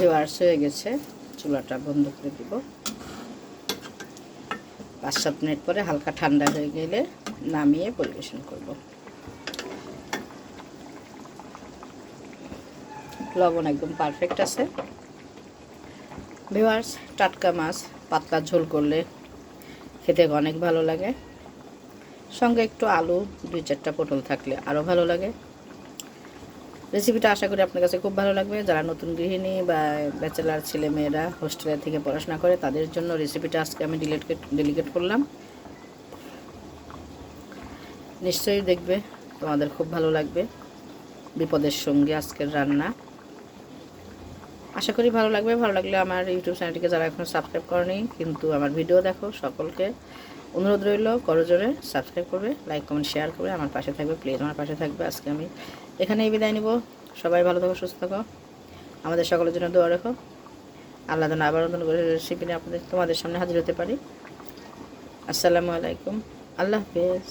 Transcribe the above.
Viewers হয়ে গেছে, চুলাটা বন্ধ করে দিব। পাঁচ সাত মিনিট পরে হালকা ঠান্ডা হয়ে গেলে নামিয়ে পরিবেশন করব। লবণ একদম পারফেক্ট আছে। ভিওয়ার্স টাটকা মাছ, পাতলা ঝোল করলে খেতে অনেক ভালো লাগে। সঙ্গে একটু আলু, দুই চারটা পটল থাকলে আরও ভালো লাগে। রেসিপিটা আশা করি আপনার কাছে খুব ভালো লাগবে। যারা নতুন গৃহিণী বা ব্যাচেলার ছেলে মেয়েরা হোস্টেলে থেকে পড়াশোনা করে, তাদের জন্য রেসিপিটা আজকে আমি ডিলেট ডেলিগেট করলাম। নিশ্চয়ই দেখবে, তোমাদের খুব ভালো লাগবে। বিপদের সঙ্গে আজকের রান্না। আশা করি ভালো লাগবে। ভালো লাগলে আমার ইউটিউব চ্যানেলটিকে যারা এখনও সাবস্ক্রাইব করেনি, কিন্তু আমার ভিডিও দেখো, সকলকে অনুরোধ রইল করজোরে সাবস্ক্রাইব করবে লাইক কমেন্ট শেয়ার করবে, আমার পাশে থাকবে প্লিজ আমার পাশে থাকবে। আজকে আমি এখানেই বিদায় নিব। সবাই ভালো থাকো, সুস্থ থাকো। আমাদের সকলের জন্য দোয়া রাখো। আল্লাহ যেন আবার নতুন করে রেসিপি নিয়ে আপনাদের, তোমাদের সামনে হাজির হতে পারি। আসসালামু আলাইকুম। আল্লাহ হাফেজ।